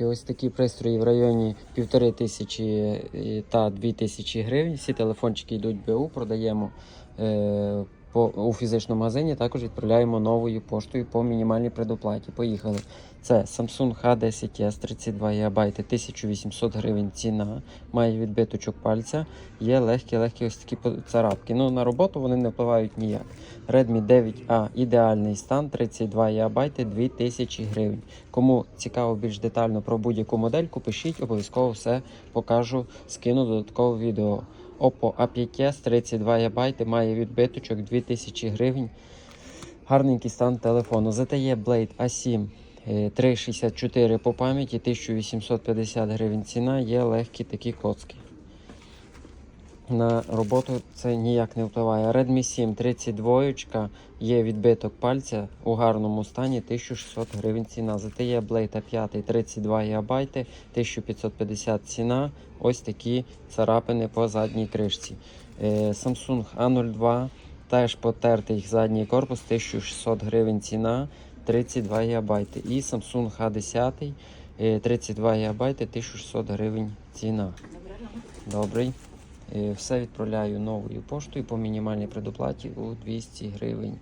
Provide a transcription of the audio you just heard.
Ось такі пристрої в районі півтори тисячі е, та дві тисячі гривень. Всі телефончики йдуть БУ, продаємо е, по, у фізичному магазині, також відправляємо новою поштою по мінімальній предоплаті. Поїхали. Це Samsung H10s 32 ГБ, 1800 гривень ціна, має відбиточок пальця, є легкі-легкі ось такі царапки. Ну, на роботу вони не впливають ніяк. Redmi 9A ідеальний стан, 32 ГБ, 2000 гривень. Кому цікаво більш детально про будь-яку модельку, пишіть, обов'язково все покажу, скину додаткове відео. Oppo A5s 32 ГБ, має відбиточок 2000 гривень. Гарненький стан телефону. ZTE Blade A7 е, 364 по пам'яті, 1850 гривень ціна, є легкі такі коцки. На роботу це ніяк не впливає. Redmi 7 32 є відбиток пальця у гарному стані 1600 гривень ціна. ZTE Blade A5 32 ГБ, 1550 ціна. Ось такі царапини по задній кришці. Е, Samsung A02 теж потертий задній корпус 1600 гривень ціна. 32 ГБ. І Samsung H10 е, 32 ГБ 1600 гривень ціна. Добрий. Е, Все відправляю новою поштою по мінімальній предоплаті у 200 гривень.